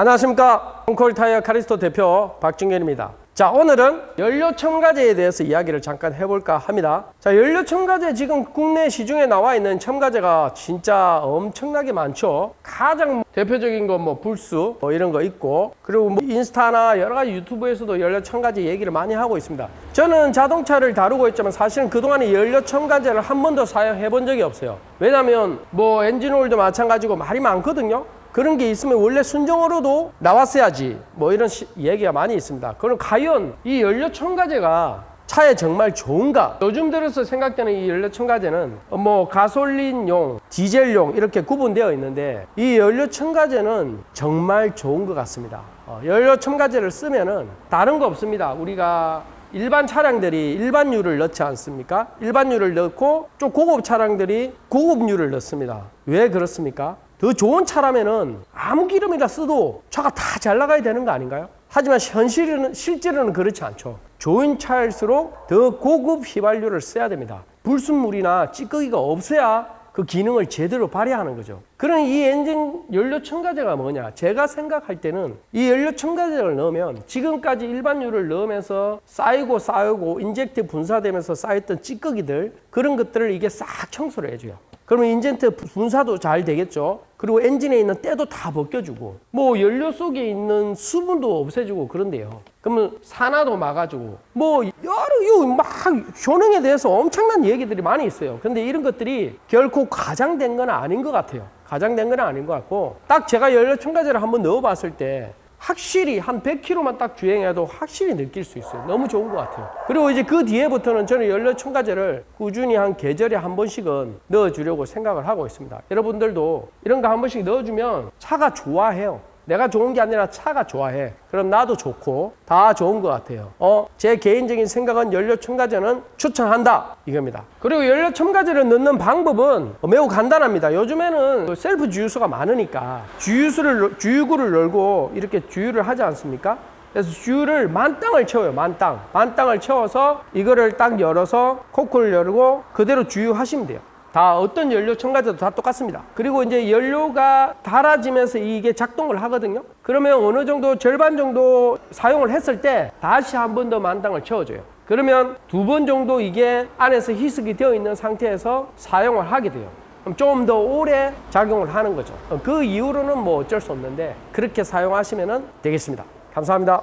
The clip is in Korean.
안녕하십니까. 홈콜 타이어 카리스토 대표 박준현입니다. 자, 오늘은 연료 첨가제에 대해서 이야기를 잠깐 해볼까 합니다. 자, 연료 첨가제 지금 국내 시중에 나와 있는 첨가제가 진짜 엄청나게 많죠. 가장 대표적인 건 뭐 불수 뭐 이런 거 있고 그리고 뭐 인스타나 여러 가지 유튜브에서도 연료 첨가제 얘기를 많이 하고 있습니다. 저는 자동차를 다루고 있지만 사실은 그동안에 연료 첨가제를 한 번도 사용해 본 적이 없어요. 왜냐하면 뭐 엔진오일도 마찬가지고 말이 많거든요. 그런 게 있으면 원래 순정으로도 나왔어야지 뭐 이런 시- 얘기가 많이 있습니다. 그럼 과연 이 연료 첨가제가 차에 정말 좋은가? 요즘 들어서 생각되는 이 연료 첨가제는 뭐 가솔린용, 디젤용 이렇게 구분되어 있는데 이 연료 첨가제는 정말 좋은 것 같습니다. 어, 연료 첨가제를 쓰면은 다른 거 없습니다. 우리가 일반 차량들이 일반유를 넣지 않습니까? 일반유를 넣고 좀 고급 차량들이 고급유를 넣습니다. 왜 그렇습니까? 더 좋은 차라면은 아무 기름이나 써도 차가 다 잘 나가야 되는 거 아닌가요? 하지만 현실은 실제로는 그렇지 않죠. 좋은 차일수록 더 고급 휘발유를 써야 됩니다. 불순물이나 찌꺼기가 없어야 그 기능을 제대로 발휘하는 거죠. 그런 이 엔진 연료 첨가제가 뭐냐? 제가 생각할 때는 이 연료 첨가제를 넣으면 지금까지 일반유를 넣으면서 쌓이고 쌓이고 인젝트 분사되면서 쌓였던 찌꺼기들 그런 것들을 이게 싹 청소를 해줘요. 그러면 인젝트 분사도 잘 되겠죠. 그리고 엔진에 있는 때도 다 벗겨주고, 뭐 연료 속에 있는 수분도 없애주고 그런데요. 그러면 산화도 막아주고, 뭐 여러 이막 효능에 대해서 엄청난 얘기들이 많이 있어요. 근데 이런 것들이 결코 과장된 건 아닌 것 같아요. 과장된 건 아닌 것 같고, 딱 제가 연료 첨가제를 한번 넣어봤을 때. 확실히 한 100km만 딱 주행해도 확실히 느낄 수 있어요. 너무 좋은 것 같아요. 그리고 이제 그 뒤에부터는 저는 연료 첨가제를 꾸준히 한 계절에 한 번씩은 넣어주려고 생각을 하고 있습니다. 여러분들도 이런 거 한 번씩 넣어주면 차가 좋아해요. 내가 좋은 게 아니라 차가 좋아해. 그럼 나도 좋고 다 좋은 것 같아요. 어, 제 개인적인 생각은 연료 첨가제는 추천한다 이겁니다. 그리고 연료 첨가제를 넣는 방법은 매우 간단합니다. 요즘에는 그 셀프 주유소가 많으니까 주유소를 주유구를 열고 이렇게 주유를 하지 않습니까? 그래서 주유를 만땅을 채워요. 만땅. 만땅을 채워서 이거를 딱 열어서 코크를 열고 그대로 주유하시면 돼요. 다 어떤 연료 첨가제도 다 똑같습니다. 그리고 이제 연료가 달아지면서 이게 작동을 하거든요. 그러면 어느 정도 절반 정도 사용을 했을 때 다시 한 번 더 만땅을 채워줘요. 그러면 두 번 정도 이게 안에서 희석이 되어 있는 상태에서 사용을 하게 돼요. 그럼 좀 더 오래 작용을 하는 거죠. 그 이후로는 뭐 어쩔 수 없는데 그렇게 사용하시면 되겠습니다. 감사합니다.